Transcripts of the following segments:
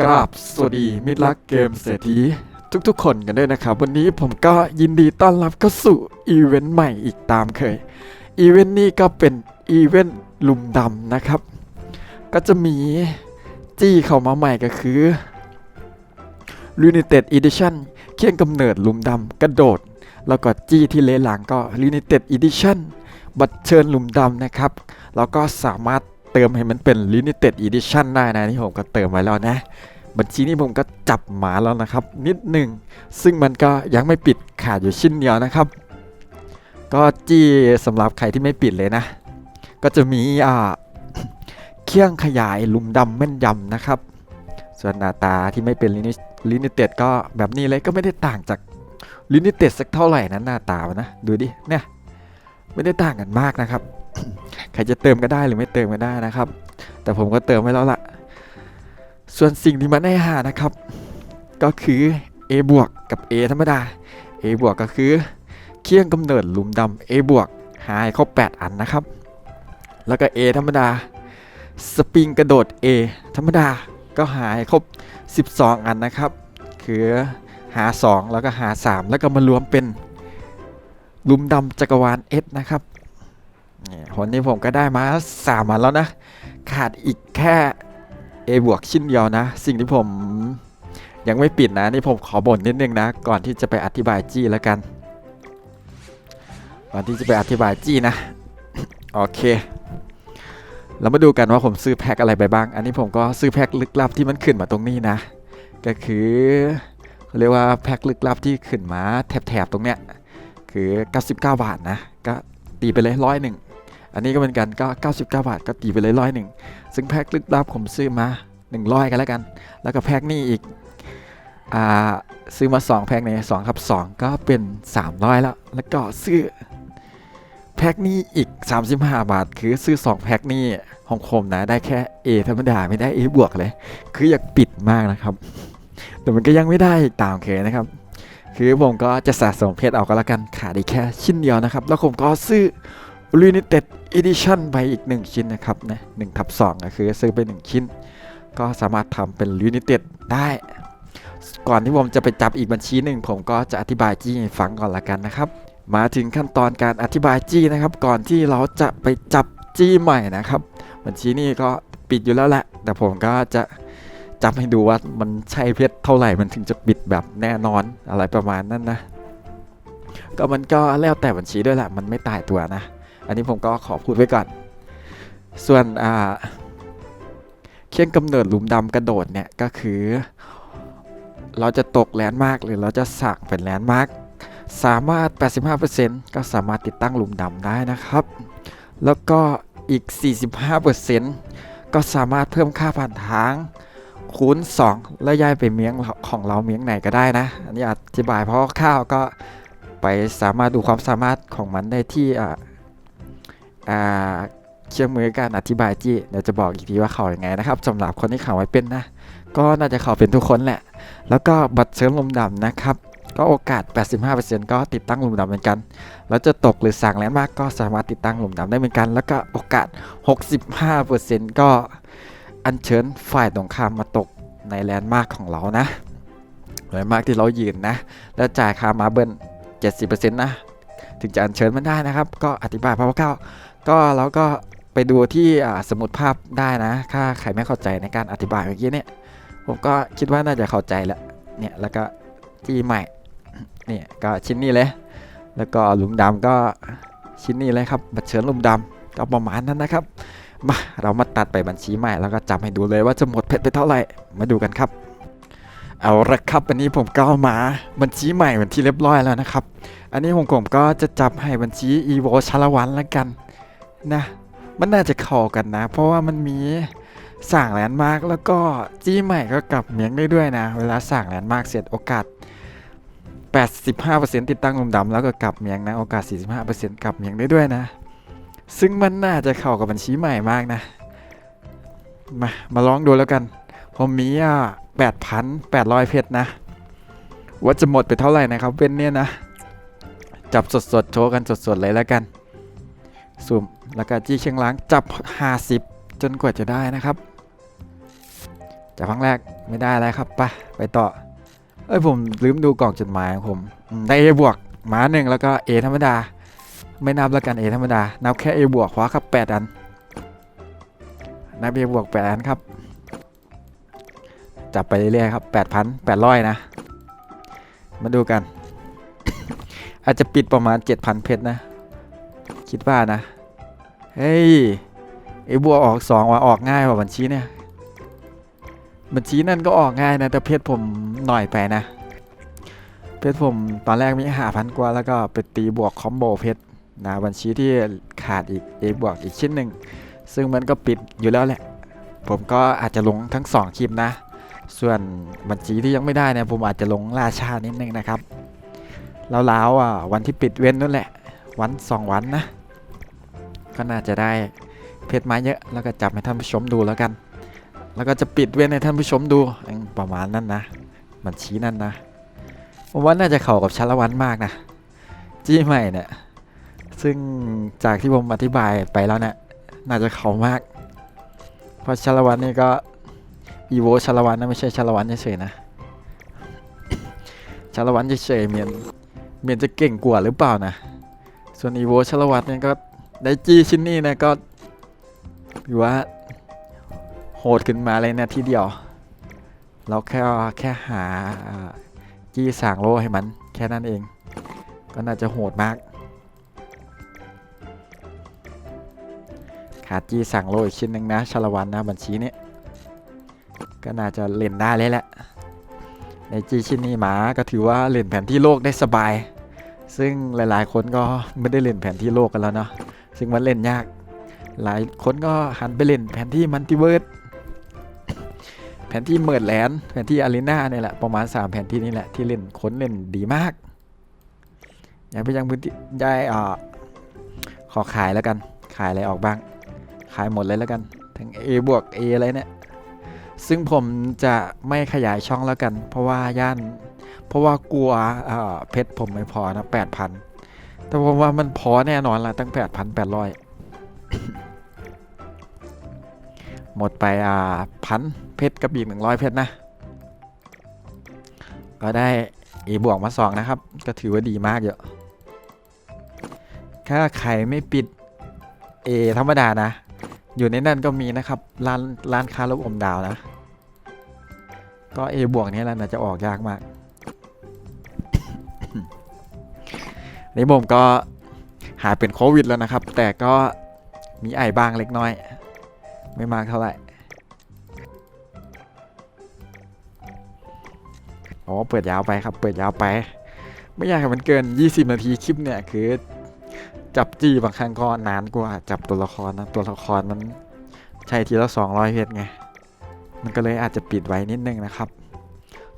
กราบสวัสดีมิตรรักเกมเศรษฐีทุกๆ คนกันด้วยนะครับ วันนี้ผมก็ยินดีต้อนรับเข้าสู่อีเวนต์ใหม่อีกตามเคย อีเวนต์นี้ก็เป็นอีเวนต์ลุมดำนะครับ ก็จะมีจี้เข้ามาใหม่ก็คือ Limited Edition เคียงกำเนิดลุมดำกระโดด แล้วก็จี้ที่เลหลังก็ Limited Edition บัตรเชิญลุมดำนะครับ แล้วก็สามารถ ติมให้มันเป็น Limited Edition ได้นะนี่ผมก็เติมไว้แล้วนะ บัญชีนี้ผมก็จับหมาแล้วนะครับ นิดหนึ่ง ซึ่งมันก็ยังไม่ปิดขาดอยู่ชิ้นเดียวนะครับ ก็จี้สำหรับใครที่ไม่ปิดเลยนะ ก็จะมีอ่าเครื่องขยายลุมดำแม่นยำนะครับ ส่วนหน้าตาที่ไม่เป็นลินิเต็ดก็แบบนี้เลยก็ไม่ได้ต่างจากลินิเต็ดสักเท่าไหร่นะหน้าตานะ ดูดิเนี่ยไม่ได้ต่างกันมากนะครับ ใครจะเติมก็ได้หรือไม่เติมก็ได้นะครับ แต่ผมก็เติมไว้แล้วล่ะส่วนสิ่งที่มันให้หานะครับ ก็คือ A บวกกับ A ธรรมดา A บวกก็คือเคี่ยงกำเนิดหลุมดำ A บวกหายครบ8 อันนะครับ แล้วก็ A ธรรมดา สปริงกระโดด A ธรรมดาก็หายครบ 12 อันนะครับ คือหา 2 แล้วก็หา 3 แล้วก็มารวมเป็นลุมดำจักรวาล S นะครับ วันนี้ผมก็ได้มา3อันแล้วนะ ขาดอีกแค่ A บวกชิ้นเดียวนะ สิ่งที่ผมยังไม่ปิดนะ นี่ผมขอบ่นนิดนึงนะ ก่อนที่จะไปอธิบายจี้แล้วกัน ก่อนที่จะไปอธิบายจี้นะ โอเค เรามาดูกันว่าผมซื้อแพ็คอะไรไปบ้าง อันนี้ผมก็ซื้อแพ็คลึกลับที่มันขึ้นมาตรงนี้นะ ก็คือเขาเรียกว่าแพ็คลึกลับที่ขึ้นมาแถบๆตรงเนี้ยคือ 99 บาทนะ ก็ตีไปเลยร้อยหนึ่ง อันนี้ก็เหมือนกันก็ 99 บาทก็ตีไปเลยร้อยหนึ่งซึ่งแพ็คลึกลับผมซื้อมา 100 กันแล้วกัน แล้วก็แพ็คนี้อีกอ่าซื้อมา 2 แพ็คใน2ครับ2 ก็เป็น 300 แล้ว แล้วก็ซื้อแพ็คนี้อีก 35 บาท คือซื้อ 2 แพ็คนี้ของผมนะได้แค่ A ธรรมดาไม่ได้ A บวกเลย คืออยากปิดมากนะครับ แต่มันก็ยังไม่ได้ตามเคยนะครับ คือผมก็จะสะสมเพชรเอาก็แล้วกันขาดอีกแค่ชิ้นเดียวนะครับ แล้วผมก็ซื้อ Limited Edition ไปอีก 1 ชิ้นนะครับนะ1ทับ2ก็คือซื้อไป 1 ชิ้น ก็สามารถทำเป็น Limited ได้ ก่อนที่ผมจะไปจับอีกบัญชีหนึ่ง ผมก็จะอธิบายจี้ให้ฟังก่อนละกันนะครับ มาถึงขั้นตอนการอธิบายจี้นะครับ ก่อนที่เราจะไปจับจี้ใหม่นะครับ บัญชีนี้ก็ปิดอยู่แล้วแหละ แต่ผมก็จะจับให้ดูว่ามันใช่เพชรเท่าไหร่มันถึงจะปิดแบบแน่นอนอะไรประมาณนั้นนะก็มันก็แล้วแต่บัญชีด้วยแหละมันไม่ตายตัวนะ อันนี้ผมก็ขอพูดไว้ก่อน ส่วนเครื่องกำเนิดหลุมดำกระโดดเนี่ยก็คือ เราจะตกแลนด์มาร์กหรือเราจะสักเป็นแลนด์มาร์กสามารถ 85%ก็สามารถติดตั้งหลุมดำได้นะครับ แล้วก็อีก 45%ก็สามารถเพิ่มค่าผ่านทางคูณ 2 แล้วย้ายไปเมียงของเราเมียงไหนก็ได้นะ อันนี้อธิบายเพราะข้าวก็ไปสามารถดูความสามารถของมันได้ที่อ่าอ่า เครื่องมือการอธิบายจี้เดี๋ยวจะบอกอีกทีว่าเขาอย่างไงนะครับสำหรับคนที่เขาไว้เป็นนะ ก็น่าจะเขาเป็นทุกคนแหละ แล้วก็บัตรเสริมลมดำนะครับ ก็โอกาส 85%ก็ติดตั้งลมดำเหมือนกัน แล้วจะตกหรือสั่งแลนด์มากก็สามารถติดตั้งลมดำได้เหมือนกัน แล้วก็โอกาส 65%ก็อัญเชิญฝ่ายตรงข้ามมาตกในแลนด์มาร์กของเรานะแลนด์มาร์กที่เรายืนนะ แล้วจ่ายค่ามาเบิล70%นะ ถึงจะอัญเชิญมันได้นะครับ ก็อธิบายพราวๆก็ ก็เราก็ไปดูที่สมุดภาพได้นะ ถ้าใครไม่เข้าใจในการอธิบายเมื่อกี้เนี่ย ผมก็คิดว่าน่าจะเข้าใจแล้วเนี่ยแล้วก็จี้ใหม่เนี่ยก็ชิ้นนี้เลย แล้วก็หลุมดำก็ชิ้นนี้เลยครับ บัตรเชิญหลุมดำก็ประมาณนั้นนะครับ มาเรามาตัดไปบัญชีใหม่ แล้วก็จำให้ดูเลยว่าจะหมดเพชรไปเท่าไหร่ มาดูกันครับเอาละครับอันนี้ผมก็เอามาบัญชีใหม่เป็นที่เรียบร้อยแล้วนะครับ อันนี้ผมผมก็จะจับให้บัญชี evo ชาละวันแล้วกัน นะ มันน่าจะเข้ากันนะ เพราะว่ามันมีสั่งแลนด์มาร์กแล้วก็จี้ใหม่ก็กลับเมียงได้ด้วยนะ เวลาสั่งแลนด์มาร์กเสร็จโอกาส 85%ติดตั้งลมดำแล้วก็กลับเมียงนะ โอกาส 45%กลับเมียงได้ด้วยนะ ซึ่งมันน่าจะเข้ากับบัญชีใหม่มากนะ มามาลองดูแล้วกัน ผมมีอะ8,800 เพชรนะ ว่าจะหมดไปเท่าไหร่นะครับเป็นเนี่ยนะ จับสดๆโชว์กันสดๆเลยแล้วกัน สุ่มแล้วก็จี้เชียงล้างจับ 50 จนกว่าจะได้นะครับจากครั้งแรกไม่ได้แล้วครับไปไปต่อ เอ้ยผมลืมดูกล่องจดหมายของผมอืมได้ A บวกหมาหนึ่งแล้วก็ A ธรรมดา ไม่นับแล้วกัน A ธรรมดา นับแค่ A บวกขวาครับ 8 อัน นับ A บวก 8 อันครับ จับไปเรื่อยๆครับ8,000 800 นะ มาดูกัน อาจจะปิดประมาณ 7,000 เพชรนะ คิดว่านะ เฮ้ย A บวกออก2ว่ะออกง่ายกว่าบัญชีเนี่ย บัญชีนั่นก็ออกง่ายนะ แต่เพชรผมหน่อยไปนะ เพชรผมตอนแรกมีห้าพันกว่าแล้วก็ไปตีบวกคอมโบเพชรนะบัญชีที่ขาดอีก A บวกอีกชิ้นหนึ่งซึ่งมันก็ปิดอยู่แล้วแหละ ผมก็อาจจะลงทั้ง 2คลิปนะ ส่วนบัญชีที่ยังไม่ได้เนี่ยผมอาจจะลงล่าชานิดนึงนะครับแล้วๆอะวันที่ปิดเว้นนั่นแหละ วัน 2 วันนะ ก็น่าจะได้เพชรไมาเยอะแล้วก็จับให้ท่านผู้ชมดูแล้วกัน แล้วก็จะปิดเว้นให้ท่านผู้ชมดูประมาณนั้นนะบัญชีนั่นนะผมว่าน่าจะเข้ากับชาละวันมากนะจี้ใหม่เนี่ยซึ่งจากที่ผมอธิบายไปแล้วเนี่ยน่าจะเข้ามาก เพราะชาละวันนี่ก็อีโวชาละวันนะไม่ใช่ชาละวันเฉยๆนะชาละวันเฉยๆเมียนเมียนจะเก่งกว่าหรือเปล่านะส่วนอีโวชาละวันเนี่ยก็ ไดจี้ชิ้นนี้นะก็ถือว่า โหดขึ้นมาเลยนะทีเดียว เราแค่แค่หาจี้สางโลให้มัน แค่นั้นเอง ก็น่าจะโหดมาก ขาดจี้สั่งโลอีกชิ้นหนึ่งนะชาละวันนะบัญชีนี้ก็น่าจะเล่นได้เลยแหละในจีชิ้นนี้หมาก็ถือว่าเล่นแผนที่โลกได้สบาย ซึ่งหลายๆ คนก็ไม่ได้เล่นแผนที่โลกกันแล้วเนาะ ซึ่งมันเล่นยาก หลายคนก็หันไปเล่นแผนที่มัลติเวิร์สแผนที่เมิร์ดแลนด์แผนที่อารีนาเนี่ยแหละประมาณ 3 แผนที่นี่แหละที่เล่นค้นเล่นดีมากอยากไปยังพื้นที่ได้อ่าขอขายแล้วกันขายอะไรออกบ้าง ขายหมดเลยแล้วกันทั้ง A บวก A อะไรเนี่ยซึ่งผมจะไม่ขยายช่องแล้วกัน เพราะว่าย่าน เพราะว่ากลัวเอ่อเพชรผมไม่พอนะ8,000 แต่ผมว่ามันพอแน่นอนละตั้ง 8,800 หมดไปอ่าพันเพชรกับอีก100 เพชรนะ ก็ได้ A บวกมา 2 นะครับ ก็ถือว่าดีมากเยอะถ้าใครไม่ปิด A ธรรมดานะ อยู่ในนั้นก็มีนะครับ ร้านร้านค้าลูกอมดาวนะ ก็ A บวกนี้แหละนะจะออกยากมาก นี่ผมก็หายเป็นโควิดแล้วนะครับ แต่ก็มีไอบ้างเล็กน้อย ไม่มากเท่าไหร่อ๋อเปิดยาวไปครับ เปิดยาวไป ไม่อยากให้มันเกิน 20 นาทีคลิปเนี่ยคือ จับจี้บางครั้งก็นานกว่าจับตัวละครนะตัวละครมันใช้ทีละ 200 เพชรไง มันก็เลยอาจจะปิดไว้นิดนึงนะครับ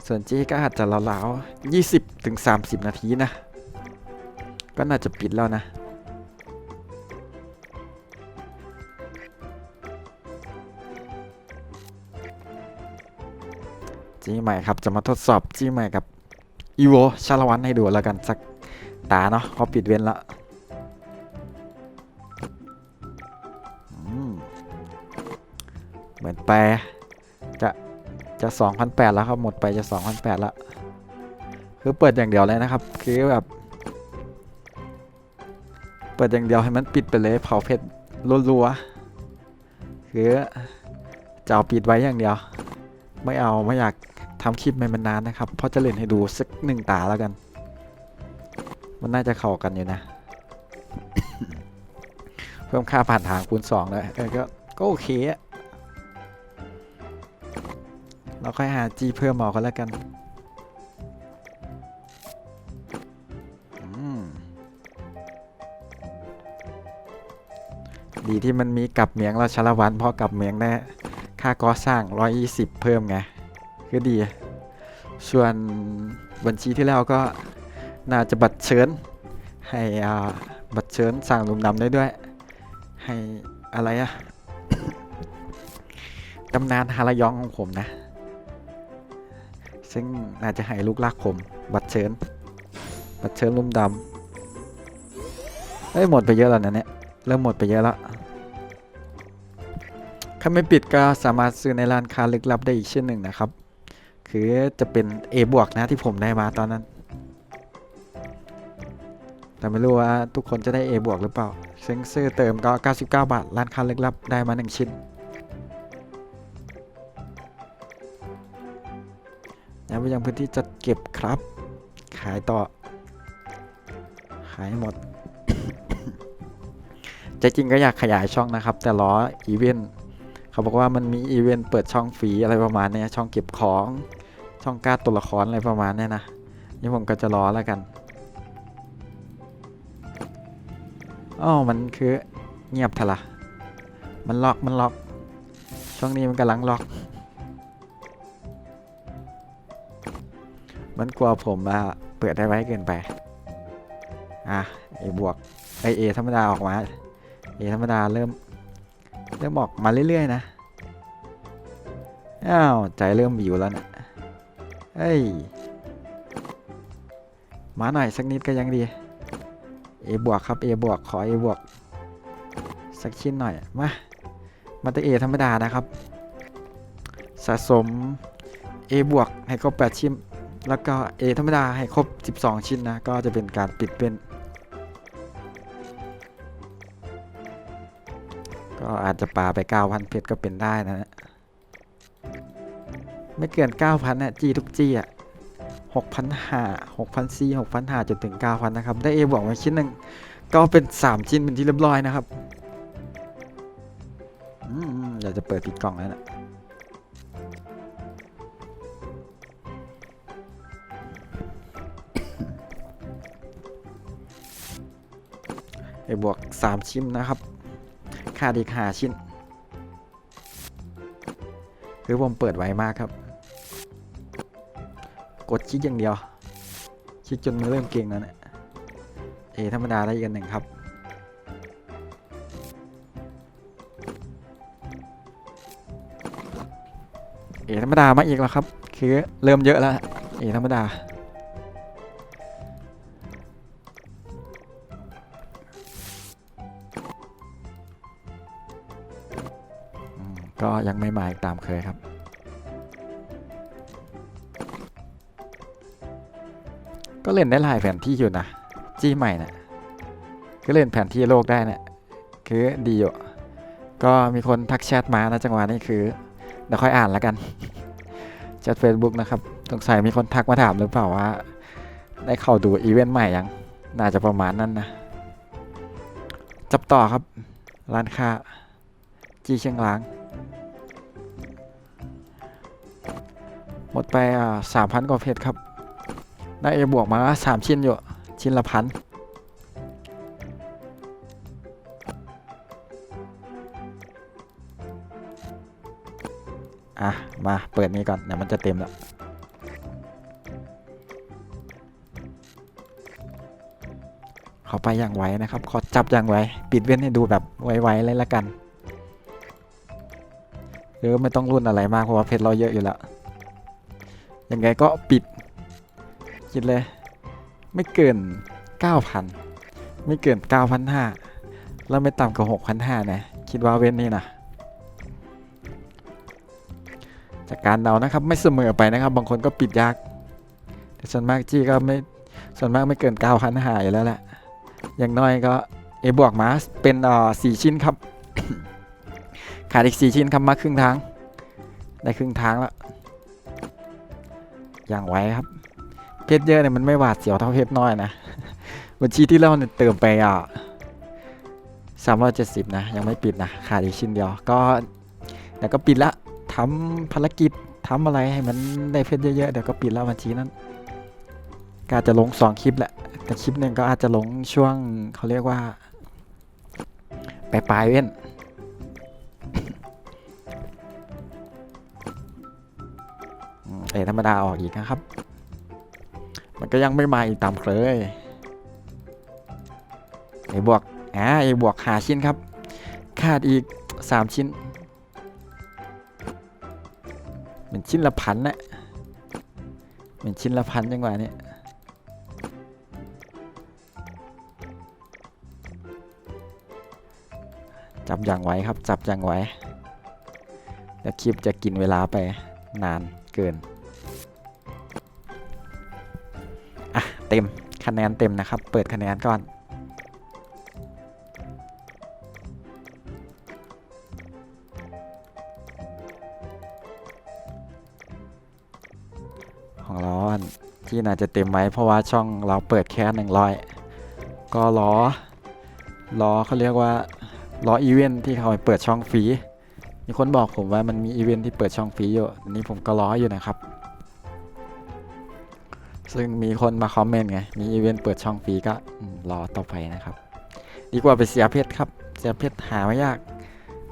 ส่วนจี้ก็อาจจะราวๆ20-30 นาทีนะ ก็น่าจะปิดแล้วนะ จี้ใหม่ครับจะมาทดสอบจี้ใหม่กับอีโวชาละวันให้ดูแล้วกันสักตาเนาะเขาปิดเว้นละเหมือนไปจะจะ2,008แล้วครับ หมดไปจะ2,008แล้ว คือเปิดอย่างเดียวเลยนะครับ คือแบบ ปิดอย่างเดียวให้มันปิดไปเลยเผาเพชรรัวๆคือจะเอาปิดไว้อย่างเดียว ไม่เอาไม่อยากทำคลิปม่มันนานนะครับ เพราะจะเล่นให้ดูสักหนึ่งตาแล้วกัน มันน่าจะเข้ากันอยู่นะ เพิ่มค่าผ่านทางคูณสองเลยเออก็ก็โอเคอะเราค่อยหาจีเพิ่มเอากันแล้วกัน ดีที่มันมีกับเมียงเราชละวันเพราะกับเมียงได้ค่าก่อสร้าง 120 เพิ่มไงคือดี ส่วนบัญชีที่แล้วก็น่าจะบัตรเชิญ ให้อ่าบัตรเชิญสั่งลุมดำได้ด้วย ให้อะไรอะตำนานฮารายองของผมนะ ซึ่งน่าจะให้ลูกลักผม บัตรเชิญ บัตรเชิญลุ่มดำเอ้ยหมดไปเยอะแล้วนะเนี่ย เริ่มหมดไปเยอะแล้วถ้าไม่ปิดก็สามารถซื้อในร้านค้าลึกลับได้อีกเช่นหนึ่งนะครับ คือจะเป็น A บวกนะที่ผมได้มาตอนนั้น แต่ไม่รู้ว่าทุกคนจะได้ A บวกหรือเปล่าซึ่งซื้อเติมก็ 99 บาท ร้านค้าลึกลับได้มา 1 ชิ้นย้ายไปยังพื้นที่จัดเก็บครับ ขายต่อ ขายหมด จจริงก็อยากขยายช่องนะครับ แต่ล้ออีเวนต์เขาบอกว่ามันมีอีเวนต์เปิดช่องฟรีอะไรประมาณเนี้ยช่องเก็บของช่องการ์ดตัวละครอะไรประมาณเนี้ยนะนี่ผมก็จะรอแล้วกันอ๋อมันคือเงียบทะละมันล็อกมันล็อก ช่วงนี้มันกำลังล็อก มันกลัวผมอะเปิดได้ไว้เกินไป อะเอบวกไอเอธรรมดาออกมา เอธรรมดาเริ่ม เริ่มออกมาเรื่อยๆนะ อ้าว ใจเริ่มวิวแล้วเนะี่ยเฮ้ย มาหน่อยสักนิดก็ยังดี เอบวกครับเอบวกขอเอบวก สักชิ้นหน่อย มา มาแต่เอธรรมดานะครับ สะสม A บวกให้ครบ 8 ชิ้น แล้วก็ A ธรรมดาให้ครบ 12 ชิ้นนะ ก็จะเป็นการปิดเป็น ก็อาจจะปาไป 9,000 เพชรก็เป็นได้นะ ไม่เกิน 9,000นะจีทุกจีอะ6,500หา6,400ซี6,500หาจนถึง 9,000 นะครับ ได้ A บวกมาชิ้นหนึ่งก็เป็น 3 ชิ้นเป็นที่เรียบร้อยนะครับอืมอยากจะเปิดปิดกล่องแล้วนะไอ้บวก 3 ชิ้นนะครับ ค่าดอีก5ชิ้น คือผมเปิดไวมากครับ กดคลิกอย่างเดียวคลิกจนมันเริ่มเก่งแล้วเนี่ยเอธรรมดาได้อีกอันหนึ่งครับเอธรรมดามาอีกแล้วครับ คือเริ่มเยอะแล้วเอธรรมดา ยังไม่มาอีกตามเคยครับ ก็เล่นได้หลายแผนที่อยู่นะ จี้ใหม่นะก็เล่นแผนที่โลกได้เนะี่ยคือดีอยู่ก็มีคนทักแชทมานะจังหวะนี้คือเดี๋ยวค่อยอ่านแล้วกันแชทเฟซบุ๊กนะครับสงสัยมีคนทักมาถามหรือเปล่าว่า ได้เข้าดูอีเวนต์ใหม่ยัง น่าจะประมาณนั้นนะ จับต่อครับ ร้านค้า จีเชียงราง หมดไปอ่าสามพันกว่าเพชรครับ ได้เอบวกมาสามชิ้นอยู่ ชิ้นละพันอะ มาเปิดนี้ก่อนเดี๋ยวมันจะเต็มแล้วเขาไปอย่างไวนะครับ ขอจับอย่างไว ปิดเว้นให้ดูแบบไวๆเลยละกันหรือไม่ต้องรุ่นอะไรมากเพราะว่าเพชรเราเยอะอยู่แล้ว ยังไงก็ปิด คิดเลย ไม่เกิน 9,000 ไม่เกิน 9,500 แล้วไม่ต่ำกว่า 6,500 นะ คิดว่าเว้นนี่นะจากการเดานะครับไม่เสมอไปนะครับ บางคนก็ปิดยาก แต่ส่วนมากจี้ก็ไม่ส่วนมากไม่เกิน9,500อยู่แล้วแหละ อย่างน้อยก็เอบวกมาเป็นอ่อสี่ชิ้นครับ ขาดอีกสี่ชิ้นครับมาครึ่งทาง ได้ครึ่งทางแล้ว อย่างไวครับ เพชรเยอะเนี่ยมันไม่หวาดเสียวเท่าเพชรน้อยนะ บัญชีที่เราเนี่ยเติมไปอะสามร้อยเจ็ดสิบนะ ยังไม่ปิดนะขาดอีกชิ้นเดียวก็เดี๋ยวก็ปิดละทำภารกิจทำอะไรให้มันได้เพชรเยอะๆเดี๋ยวก็ปิดแล้วบัญชีนั้นก็อาจจะลงสองคลิปแหละแต่คลิปหนึ่งก็อาจจะลงช่วงเขาเรียกว่าปลายปลายเว้น อืมเอธรรมดาออกอีกนะครับ มันก็ยังไม่มาอีกตามเคยไอบวกอ่าไอบวกหาชิ้นครับ ขาดอีกสามชิ้นเป็นชิ้นละพันนะเป็นชิ้นละพันจังหวะนี้จับอย่างไว้ครับ จับอย่างไว้เดี๋ยวคลิปจะกินเวลาไปนานเกิน เต็ม คะแนนเต็มนะครับ เปิดคะแนนก่อนของเราอันที่น่าจะเต็มไว้เพราะว่าช่องเราเปิดแค่หนึ่งร้อยก็รอรอเขาเรียกว่ารออีเวนท์ที่เขาเปิดช่องฟรีมีคนบอกผมว่ามันมีอีเวนท์ที่เปิดช่องฟรีอยู่อันนี้ผมก็รออยู่นะครับ ซึ่งมีคนมาคอมเมนต์ไง มีอีเวนต์เปิดช่องฟรีก็รอต่อไปนะครับ ดีกว่าไปเสียเพชรครับ เสียเพชรหาไม่ยาก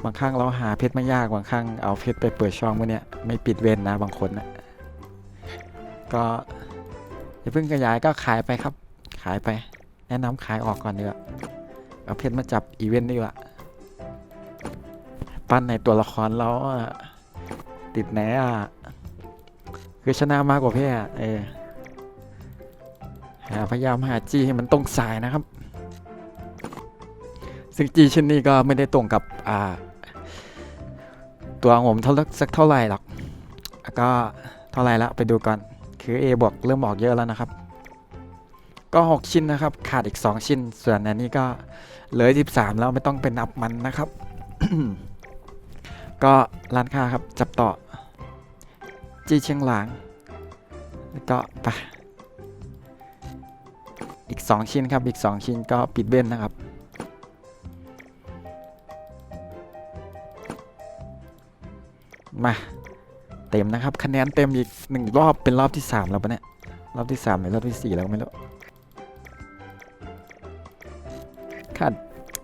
บางครั้งเราหาเพชรไม่ยาก บางครั้งเอาเพชรไปเปิดช่องเมื่อเนี้ยไม่ปิดเว้นนะบางคนนะก็อย่าเพิ่งขยายก็ขายไปครับ ขายไป แนะนำขายออกก่อนดีกว่าเอาเพชรมาจับอีเวนต์ดีกว่า ปั้นในตัวละครแล้วติดแหนอะคือชนะมากกว่าเพชรอะเออ พยายามหาจีให้มันตรงสายนะครับ ซึ่งจีชิ้นนี้ก็ไม่ได้ตรงกับตัวของผมเท่าสักเท่าไหร่หรอกก็เท่าไหร่ละไปดูก่อนคือ A บวกเริ่มออกเยอะแล้วนะครับ ก็ 6 ชิ้นนะครับ ขาดอีก 2 ชิ้น ส่วนอันนี้ก็เหลือ 13 แล้วไม่ต้องไปนับมันนะครับ ก็ร้านค้าครับจับต่อ จีเชียงหลาง แล้วก็ไป อีก 2 ชิ้นครับ อีก 2 ชิ้นก็ปิดเบ้นนะครับ มาเต็มนะครับ คะแนนเต็มอีกหนึ่งรอบเป็นรอบที่ 3 แล้วปะเนี่ย รอบที่3หรือรอบที่ 4 แล้วไม่รู้คาด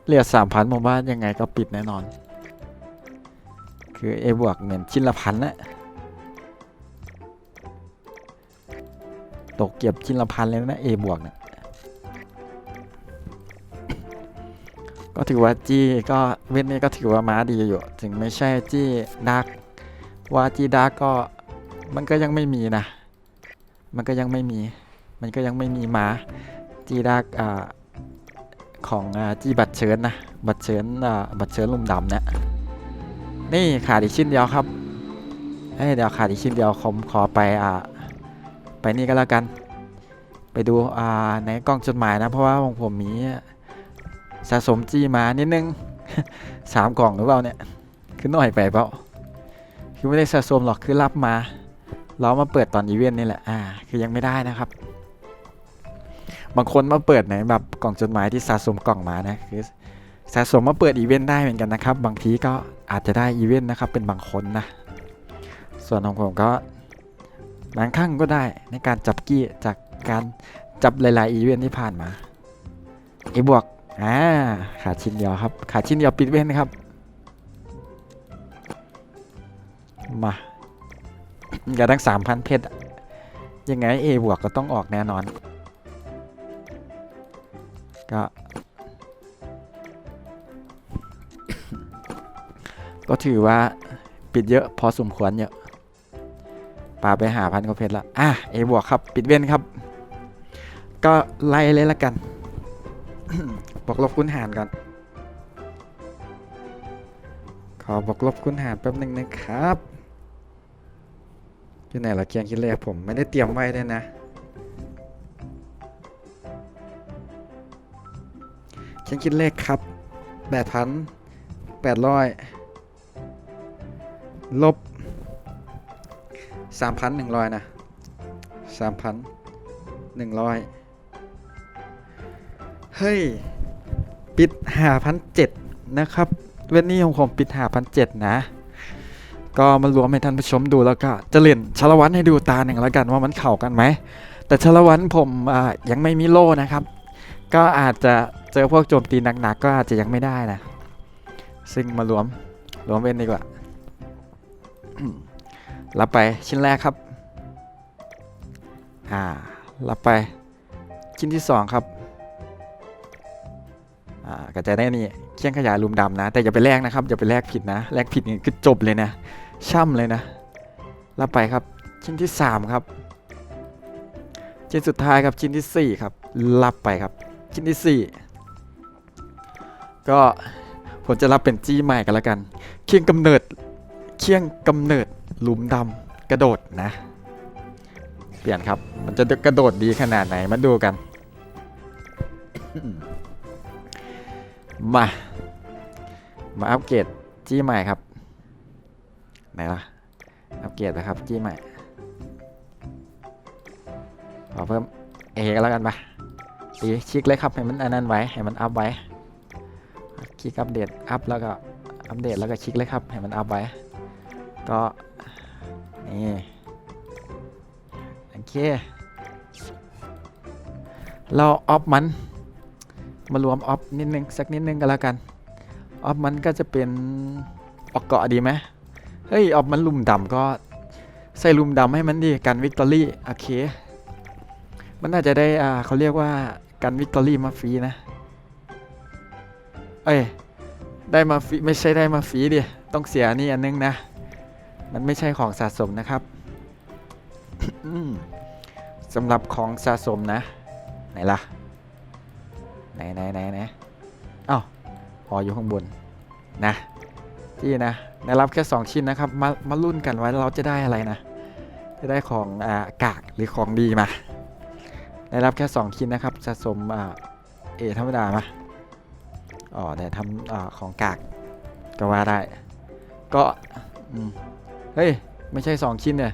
เหลือสามพันผมว่ายังไงก็ปิดแน่นอน คือเอบวกเหมือนชิ้นละพันนะตกเก็บชิ้นละพันเลยนะเอบวกเนี่ย ก็ถือว่าจี้ก็เวทนี้ก็ถือว่าม้าดีอยู่ ถึงไม่ใช่จี้ดักว่าจี้ดักก็มันก็ยังไม่มีนะ มันก็ยังไม่มี มันก็ยังไม่มีม้าจี้ดักอ่าของอ่าจี้บัตรเชิญนะ บัตรเชิญอ่าบัตรเชิญลุ่มดำเนี่ยนี่ขาดอีกชิ้นเดียวครับเอ้ยเดี๋ยวขาดอีกชิ้นเดียวผมขอไปอ่าไปนี่ก็แล้วกัน ไปดูอ่าในกล้องจดหมายนะ เพราะว่าของผมมี สะสมจีมานิดนึงสามกล่องหรือเปล่าเนี่ย คือหน่อยไปเปล่า คือไม่ได้สะสมหรอกคือรับมา เรามาเปิดตอนอีเวนต์นี่แหละ อ่า คือยังไม่ได้นะครับ บางคนมาเปิดในแบบกล่องจดหมายที่สะสมกล่องมานะคือสะสมมาเปิดอีเวนต์ได้เหมือนกันนะครับ บางทีก็อาจจะได้อีเวนต์นะครับ เป็นบางคนนะ ส่วนของผมก็บางครั้งก็ได้ในการจับกี้จากการจับหลายๆอีเวนต์ที่ผ่านมาไอีบวก อ่าขาดชิ้นเดียวครับ ขาดชิ้นเดียวปิดเว้นครับ มาอย่าทั้งสามพันเพชรยังไง A บวกก็ต้องออกแน่นอน ก็ก็ถือว่าปิดเยอะพอสมควรเยอะปาไปหาพันกว่าเพชรละอะ A บวกครับ ปิดเว้นครับ ก็ไล่เลยละกัน บอกลบคูณหารก่อน ขอบอกลบคูณหารแป๊บหนึ่งนะครับที่ไหนละเกียงคิดเลขผมไม่ได้เตรียมไว้ด้วยนะเขียนคิดเลขครับแปดพันแปดร้อยลบสามพันหนึ่งร้อยนะสามพันหนึ่งร้อยเฮ้ย ปิดหาพันเจ็ดนะครับ เวนนี้ของผมปิดหาพันเจ็ดนะ ก็มารวมให้ท่านผู้ชมดูแล้วก็จะเล่นชาละวันให้ดูตาหนึ่งแล้วกันว่ามันเข้ากันไหม แต่ชาละวันผมยังไม่มีโล่นะครับ ก็อาจจะเจอพวกโจมตีหนักๆก็อาจจะยังไม่ได้นะ ซึ่งมารวมรวมเว้นดีกว่ารับไปชิ้นแรกครับ อ่ารับไปชิ้นที่สองครับ ก็จะได้นี่เคียงขยายลุมดำนะ แต่อย่าไปแลกนะครับอย่าไปแลกผิดนะแลกผิดนี่คือจบเลยนะ ช่ำเลยนะรับไปครับชิ้นที่ 3 ครับ ชิ้นสุดท้ายครับชิ้นทีสี่4 ครับรับไปครับ ชิ้นที่ 4 ก็ผมจะรับเป็นจี้ใหม่กันแล้วกัน เคียงกำเนิดเคียงกำเนิดหลุมดำกระโดดนะ เปลี่ยนครับ มันจะกระโดดดีขนาดไหนมาดูกัน มา มาอัปเกรดจี้ใหม่ครับ ไหนล่ะ อัปเกรดนะครับจี้ใหม่ ขอเพิ่มเอกแล้วกันปะอีชิกเลยครับให้มันอันนั้นไว้ให้มันอัพไว้คลิกอัปเดตอัพแล้วก็อัปเดตแล้วก็คลิกเลยครับให้มันอัพไว้ ก็นี่โอเคเราออฟมัน มารวมออฟนิดนึงสักนิดนึงก็แล้วกันออฟมันก็จะเป็นออกเกาะดีไหมเฮ้ยออฟมันลุมดำก็ใส่ลุมดำให้มันดีกันวิกตอรี่โอเคมันน่าจะได้อ่าเขาเรียกว่ากันวิกตอรี่มาฟรีนะเอ้ยได้มาฟรีไม่ใช่ได้มาฟรีดิต้องเสียนี่อันนึงนะ มันไม่ใช่ของสะสมนะครับสำหรับของสะสมนะ ไหนล่ะ ไหนไหนไหนไหนอ้าวอ๋ออยู่ข้างบนนะที่นะได้รับแค่ 2 ชิ้นนะครับ มามารุ่นกันไว้เราจะได้อะไรนะ จะได้ของอ่ากากหรือของดีมา ได้รับแค่ 2 ชิ้นนะครับสะสมอ่าเอธรรมดามาอ๋อแต่ทำอ่าของกากก็ว่าได้ ก็อืมเฮ้ย ไม่ใช่ 2 ชิ้นเนี่ย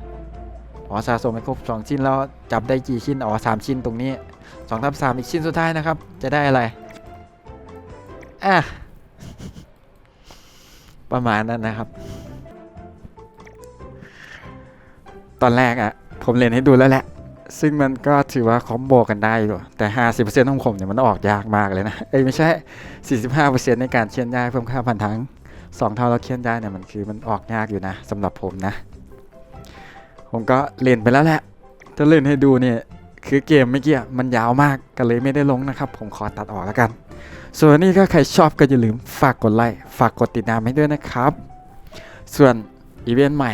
อ๋อสะสมให้ครบ 2 ชิ้นแล้วจับได้กี่ชิ้นอ๋อ3ชิ้นตรงนี้ 2ทับ3อีกชิ้นสุดท้ายนะครับ จะได้อะไร อะ ประมาณนั้นนะครับ ตอนแรกอะ่ะ ผมเล่นให้ดูแล้วแหละ ซึ่งมันก็ถือว่าคอมโบกันได้อยู่ แต่ 50%ของผมเนี่ยมันออกยากมากเลยนะ เอ้ยไม่ใช่ 45%ในการเคลื่อนย้ายเพิ่มค่าพันทั้ง2เท่าแล้วเคลื่อนย้ายเนี่ยมันคือมันออกยากอยู่นะสำหรับผมนะ ผมก็เล่นไปแล้วแหละจะเล่นให้ดูเนี่ย คือเกมเมื่อกี้มันยาวมากก็เลยไม่ได้ลงนะครับ ผมขอตัดออกแล้วกัน ส่วนนี้ก็ใครชอบก็อย่าลืมฝากกดไลค์ฝากกดติดตามให้ด้วยนะครับ ส่วนอีเวนต์ใหม่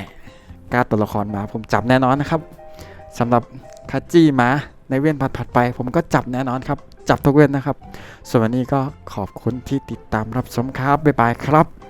การตัวละครมาผมจับแน่นอนนะครับสำหรับคัจจี้มาในเว้นผัดๆไป ผมก็จับแน่นอนครับ จับทุกเว้นนะครับ ส่วนวันนี้ก็ขอบคุณที่ติดตามรับชมครับบ๊ายบายครับ